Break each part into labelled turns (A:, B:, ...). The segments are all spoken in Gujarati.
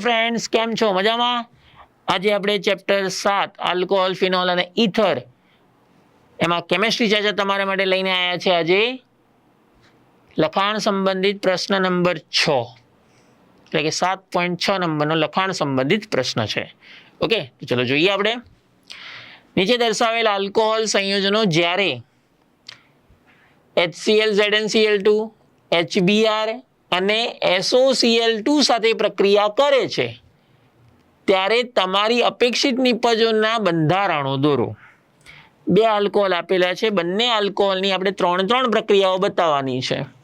A: ફ્રેન્ડ્સ કેમ છો? મજામાં? આજે આપણે ચેપ્ટર સાત આલ્કોહોલ ફિનોલ અને ઇથર એમાં કેમેસ્ટ્રી છે તમારા માટે લઈને આવ્યા છે આજે. લખાણ સંબંધિત પ્રશ્ન નંબર છ. એટલે કે સાત પોઈન્ટ છ નંબરનો લખાણ સંબંધિત પ્રશ્ન છે. ઓકે, તો ચલો જોઈએ આપણે. નીચે દર્શાવેલ આલ્કોહોલ સંયોજનો જ્યારે HCl ZnCl2 ટુ HBr અને એસોસીએલ ટુ સાથે પ્રક્રિયા કરે છે. ત્યારે તમારી અપેક્ષિત નિપજોના બંધારણો દોરો. બે આલ્કોહોલ આપેલા છે. બંને આલ્કોહોલની આપણે ત્રણ ત્રણ પ્રક્રિયાઓ બતાવવાની છે.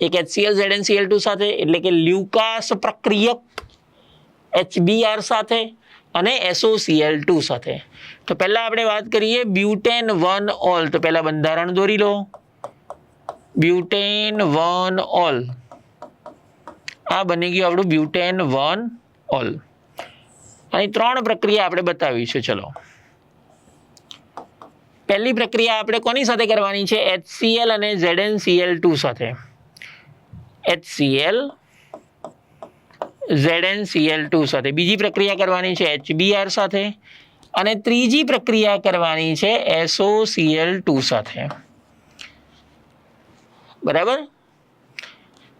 A: એક HCl ZnCl2 સાથે, એટલે કે લ્યુકાસ પ્રક્રિયક HBr સાથે અને SOCl2 સાથે. તો પહેલા આપણે વાત કરીએ બ્યુટેન વન ઓલ. તો પહેલા બંધારણ દોરી લો. Butane one all. આ બની ગયું આપણું બ્યુટેન વન ઓલ. અહીં ત્રણ પ્રક્રિયા આપણે બતાવી છે, ચલો. પહેલી પ્રક્રિયા આપણે કોની સાથે કરવાની છે? HCl અને ZnCl2 સાથે. HCl ZnCl2 સાથે. બીજી પ્રક્રિયા કરવાની છે HBr સાથે. અને ત્રીજી પ્રક્રિયા કરવાની છે SOCl2 સાથે. બરાબર?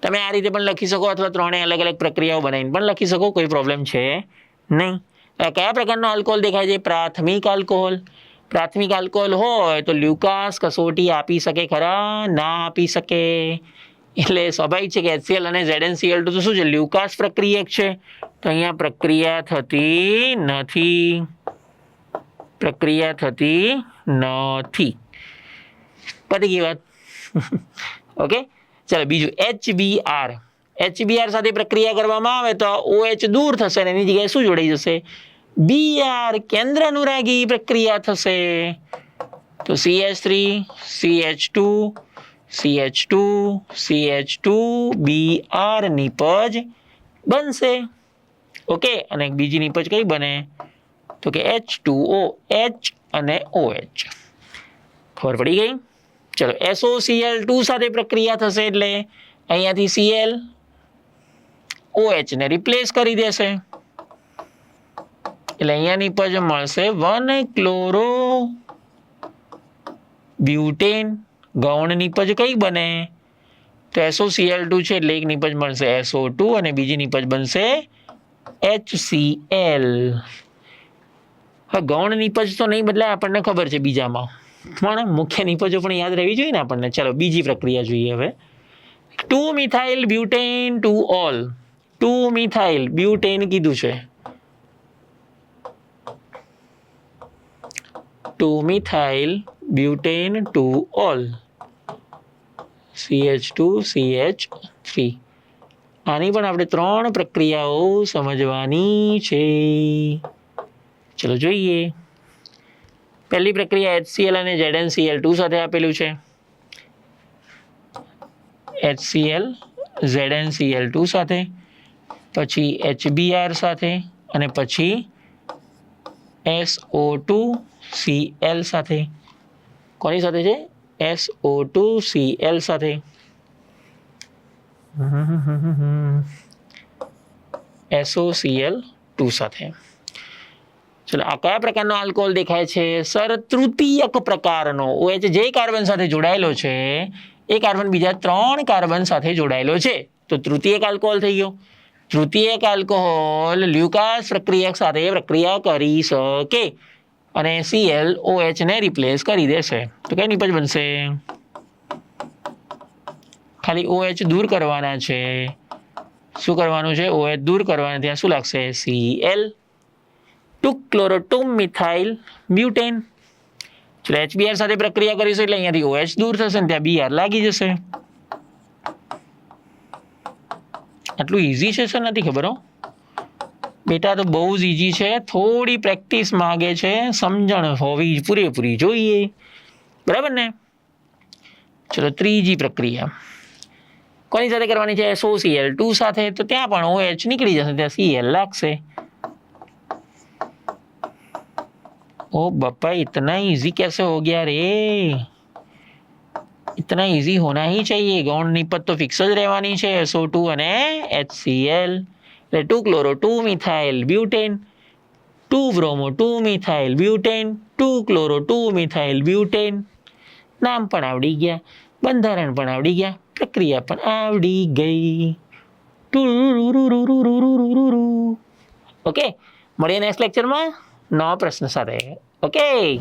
A: તમે આ રીતે પણ લખી શકો અથવા ત્રણેય અલગ અલગ પ્રક્રિયાઓ બનાવીને પણ લખી શકો, કોઈ પ્રોબ્લેમ છે નહીં. કયા પ્રકારનો આલ્કોહોલ દેખાય છે? પ્રાથમિક આલ્કોહોલ પ્રાથમિક આલ્કોહોલ હોય તો લ્યુકાસ કસોટી આપી શકે ખરા? ના આપી શકે. એટલે સ્વાભાવિક છે કે એચસીએલ અને ZnCl2 તો શું છે? લ્યુકાસ પ્રક્રિયક છે. તો અહીંયા પ્રક્રિયા થતી નથી. પ્રક્રિયા થતી નથી. પતી ગઈ વાત. ઓકે ચાલો બીજું એચબીઆર એચબીઆર સાથે પ્રક્રિયા કરવામાં આવે તો ઓએચ દૂર થશે અને એની જગ્યાએ શું જોડાઈ જશે? Br કેન્દ્ર અનુરાગી પ્રક્રિયા થશે. તો CH3 CH2 CH2 CH2 Br નીપજ બનશે. ઓકે? અને બીજી નીપજ કઈ બને? તો કે એચ ટુ ઓ એચ અને OH ખબર પડી ગઈ? ચલો SOCl2 સાથે પ્રક્રિયા થશે એટલે અહીંયાથી Cl OH ને રિપ્લેસ કરી દેશે. એટલે અહીંયાની પજ મળશે વન ક્લોરો બ્યુટેન ગૌણ પજ કઈ બને? તો SOCl2 છે, એટલે એક નીપજ મળશે SO2 અને બીજી નીપજ બનશે HCl હવે ગૌણ પજ તો નહીં બદલાય, આપણને ખબર છે બીજામાં. પણ મુખ્ય નિપજો પણ યાદ રહેવી જોઈએ ને આપણને? ચાલો, બીજી પ્રક્રિયા જોઈએ હવે. Two methyl butane two ol. Two methyl butane કીધું છે. Two methyl butane two ol. CH two CH three. આની પણ આપણે ત્રણ પ્રક્રિયાઓ સમજવાની છે. ચલો જોઈએ. પહેલી પ્રક્રિયા HCl અને ZnCl2 સાથે આપેલું છે. HCl ZnCl2 સાથે, પછી HBr સાથે, અને પછી SO2 Cl સાથે. કોની સાથે છે? SO2 Cl સાથે. SOCl2 સાથે. ચલો, આ કયા પ્રકારનો આલ્કોહોલ દેખાય છે? સર, તૃતીયક પ્રકારનો. ઓએચ જે કાર્બન સાથે જોડાયેલો છે, એ કાર્બન બીજા ત્રણ કાર્બન સાથે જોડાયેલો છે. તો તૃતીયક આલ્કોહોલ થઈ ગયો. તૃતીયક આલ્કોહોલ લ્યુકાસ પ્રક્રિયક સાથે પ્રક્રિયા કરી શકે અને સીએલ ઓએચ ને રિપ્લેસ કરી દેશે. તો કઈ નિપજ બનશે? ખાલી ઓએચ દૂર કરવાના છે. શું કરવાનું છે? ઓએચ દૂર કરવાના ત્યાં શું લાગશે? Cl two chloro two methyl butane ચલો એચબીઆર સાથે પ્રક્રિયા કરીશું એટલે અહીંયાથી ઓએચ દૂર થશે ને ત્યાં બીઆર લાગી જશે. આટલું ઇઝી છે સર નથી ખબર બેટા, તો બહુ જ ઇઝી છે. થોડી પ્રેક્ટિસ માગે છે. સમજણ હોવી પૂરેપૂરી જોઈએ. બરાબર ને? ચલો, ત્રીજી પ્રક્રિયા. કોની સાથે કરવાની છે? એસઓસીએલ ટુ સાથે. તો ત્યાં પણ ઓએચ નીકળી જશે, ત્યાં સીએલ લાગશે. ओ बप्पा इतना इजी कैसे हो गया रे इतना इजी होना ही चाहिए गौण निपत तो फिक्स જ રહેવાની છે SO2 અને HCl એટલે two chloro two methyl butane two bromo two methyl butane two chloro two methyl butane નામ પણ આવડી ગયા બંધારણ પણ આવડી ગયા પ્રક્રિયા પણ આવડી ગઈ ટુ ઓકે મળીએ નેક્સ્ટ લેક્ચરમાં નવા પ્રશ્ન સાથે ઓકે